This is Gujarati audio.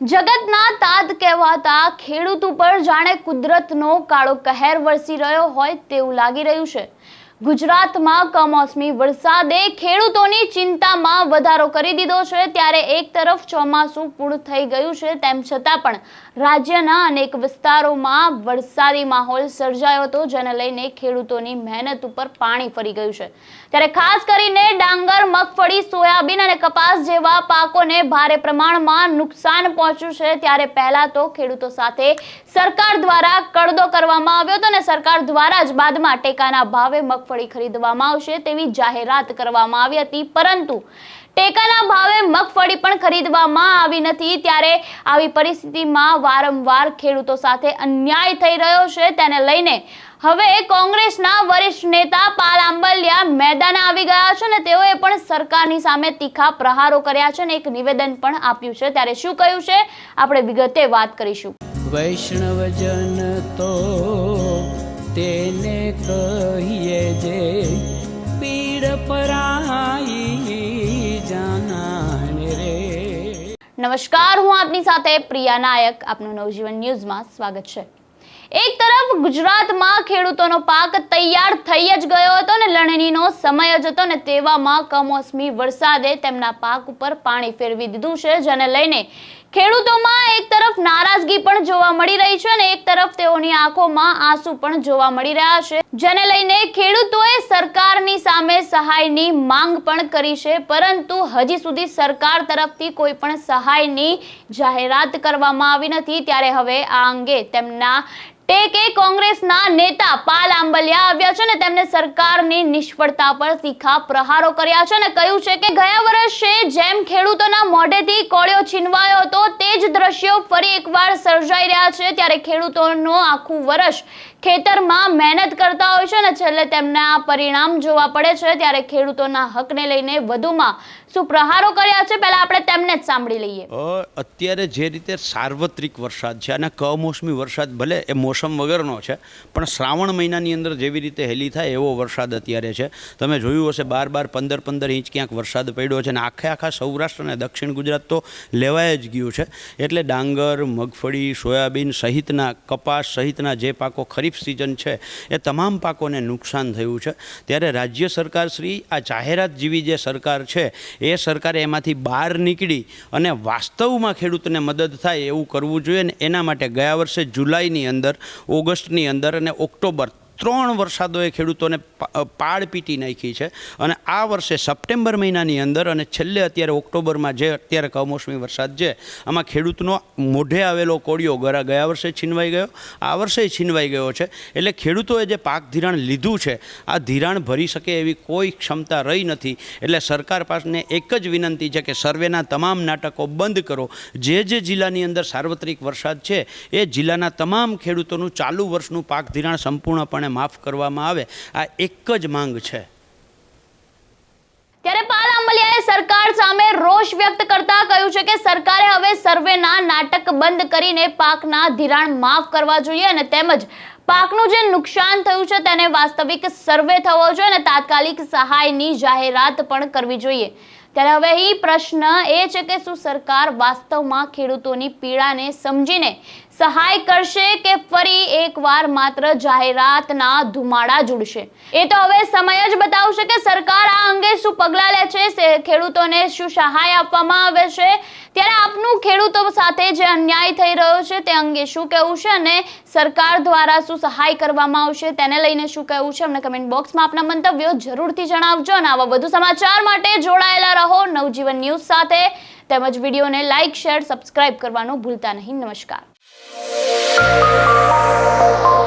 જગતના તાત કહેવાતા ખેડૂત ઉપર જાણે કુદરતનો કાળો કહેર વરસી રહ્યો હોય તેવું લાગી રહ્યું છે. ગુજરાતમાં કમોસમી વરસાદે ખેડૂતોની ચિંતામાં વધારો કરી દીધો છે. ત્યારે એક તરફ ચોમાસું પૂર્ણ થઈ ગયું છે, તેમ છતાં પણ રાજ્યના અનેક વિસ્તારોમાં વરસાદી માહોલ સર્જાયો હતો, જેને લઈને ખેડૂતોની મહેનત ઉપર પાણી ફરી ગયું છે. ત્યારે ખાસ કરીને ડાંગર, મગફળી, સોયાબીન અને કપાસ જેવા પાકોને ભારે પ્રમાણમાં નુકસાન પહોંચ્યું છે. ત્યારે પહેલા તો ખેડૂતો સાથે સરકાર દ્વારા કડદો કરવામાં આવ્યો હતો અને સરકાર દ્વારા જ બાદમાં ટેકાના ભાવે મગફળી ખરીદવામાં આવશે તેવી જાહેરાત કરવામાં આવી હતી. પરંતુ ટેકાના ભાવે મગફળી પણ ખરીદવામાં આવી નથી. ત્યારે આવી પરિસ્થિતિમાં વારંવાર ખેડૂતો સાથે અન્યાય થઈ રહ્યો છે. તેને લઈને હવે કોંગ્રેસના વરિષ્ઠ નેતા પાલ આંબલિયા મેદાને આવી ગયા છે અને તેઓએ પણ સરકારની સામે તીખા પ્રહારો કર્યા છે અને એક નિવેદન પણ આપ્યું છે. ત્યારે શું કહ્યું છે? આપણે વિગતે વાત કરીશું. વૈષ્ણવજન તો તેને કહીએ જે પીડ પરાઈ જાનાને રે. નમસ્કાર, હું આપની સાથે પ્રિયા નાયક. આપનું નવજીવન ન્યૂઝમાં સ્વાગત છે. એક તરફ ગુજરાતમાં ખેડૂતોનો પાક તૈયાર થઈ જ ગયો હતો ને લણણીનો સમય જ હતો ને તેવામાં કમોસમી વરસાદે તેમના પાક ઉપર પાણી ફેરવી દીધું છે, જેને લઈને ખેડૂતોમાં એક તરફ મળી રહી છે અને એક તરફ તેઓની આંખોમાં આંસુ પણ જોવા મળી રહ્યા છે. જેને લઈને ખેડૂતોએ સરકારની સામે સહાયની માંગ પણ કરી છે, પરંતુ હજી સુધી સરકાર તરફથી કોઈ પણ સહાયની જાહેરાત કરવામાં આવી નથી. ત્યારે હવે આ અંગે તેમના ટેકે કોંગ્રેસના નેતા પાલ આંબલિયા આવ્યા છે ને તેમને સરકારની નિષ્ફળતા પર તીખા પ્રહારો કર્યા છે ને કહ્યું છે કે ગયા વર્ષે જેમ ખેડૂતોના મોઢેથી કોળિયો છીનવાયો હતો, તે જ દ્રશ્યો ફરી એકવાર સર્જાઈ રહ્યા છે. ત્યારે ખેડૂતોનો આખું વર્ષ ખેતરમાં મહેનત કરતા હોય છે અને છેલ્લે તેમને પરિણામ જોવા પડે છે. ત્યારે ખેડૂતોના હકને લઈને વધુમાં શું પ્રહારો કર્યા છે, પહેલા આપણે તેમને જ સાંભળી લઈએ. અત્યારે જે રીતે સાર્વત્રિક વરસાદ છે અને કમોસમી વરસાદ ભલે એ મોસમ વગરનો છે. પણ શ્રાવણ મહિનાની અંદર જેવી રીતે હેલી થાય એવો વરસાદ અત્યારે છે. તમે જોયું હશે બાર બાર પંદર પંદર ઇંચ ક્યાંક વરસાદ પડ્યો છે અને આખે આખા સૌરાષ્ટ્ર અને દક્ષિણ ગુજરાત તો લેવાય જ ગયું છે. એટલે ડાંગર, મગફળી, સોયાબીન સહિતના કપાસ સહિતના જે પાકો ખરીફ સિઝન છે એ તમામ પાકોને નુકસાન થયું છે. ત્યારે રાજ્ય સરકાર શ્રી આ જાહેરાત જેવી જે સરકાર છે એ સરકારે એમાંથી બહાર નીકળી અને વાસ્તવમાં ખેડૂતને મદદ થાય એવું કરવું જોઈએ ને એના માટે ગયા વર્ષે જુલાઈની અંદર ઓગસ્ટની અંદર અને ઓક્ટોબર ત્રણ વરસાદોએ ખેડૂતોને પાડ પીટી નાખી છે. અને આ વર્ષે સપ્ટેમ્બર મહિનાની અંદર અને છેલ્લે અત્યારે ઓક્ટોબરમાં જે અત્યારે કમોસમી વરસાદ છે, આમાં ખેડૂતનો મોઢે આવેલો કોળિયો ગયા વર્ષે છીનવાઈ ગયો, આ વર્ષે છીનવાઈ ગયો છે. એટલે ખેડૂતોએ જે પાક ધિરાણ લીધું છે, આ ધિરાણ ભરી શકે એવી કોઈ ક્ષમતા રહી નથી. એટલે સરકાર પાસને એક જ વિનંતી છે કે સર્વેના તમામ નાટકો બંધ કરો. જે જે જિલ્લાની અંદર સાર્વત્રિક વરસાદ છે, એ જિલ્લાના તમામ ખેડૂતોનું ચાલુ વર્ષનું પાક ધિરાણ સંપૂર્ણપણે માફ કરવામાં આવે, આ એક જ માંગ છે. ત્યારે પાલ આંબલિયાએ સરકાર સામે રોષ વ્યક્ત કરતા કહ્યું છે કે સરકારે હવે સર્વેના નાટક બંધ કરીને પાકના ધિરાણ માફ કરવા જોઈએ અને તેમજ પાકનું જે નુકસાન થયું છે તેને વાસ્તવિક સર્વે થવો જોઈએ અને તાત્કાલિક સહાયની જાહેરાત પણ કરવી જોઈએ. ત્યારે હવે અહીં પ્રશ્ન એ છે કે શું સરકાર વાસ્તવમાં ખેડૂતોની પીડાને સમજીને સહાય કરશે કે ફરી એકવાર માત્ર જાહેરાતના ધુમાડા જુડશે? એ તો હવે સમય જ બતાવશે કે સરકાર આ અંગે શું પગલાં લે છે? ખેડૂતોને શું સહાય આપવામાં આવે છે? ત્યારે આપનું ખેડૂતો સાથે જે અન્યાય થઈ રહ્યો છે તે અંગે શું કહેવું છે? અને સરકાર દ્વારા શું સહાય કરવામાં આવશે તેને લઈને શું કહેવું છે? અમને કમેન્ટ બોક્સમાં આપના મંતવ્યો જરૂરથી જણાવજો અને આવા વધુ સમાચાર માટે જોડાયેલા રહો નવજીવન ન્યૂઝ સાથે. તેમજ વિડીયોને લાઇક શેર સબસ્ક્રાઇબ કરવાનું ભૂલતા નહીં. નમસ્કાર. Thank you.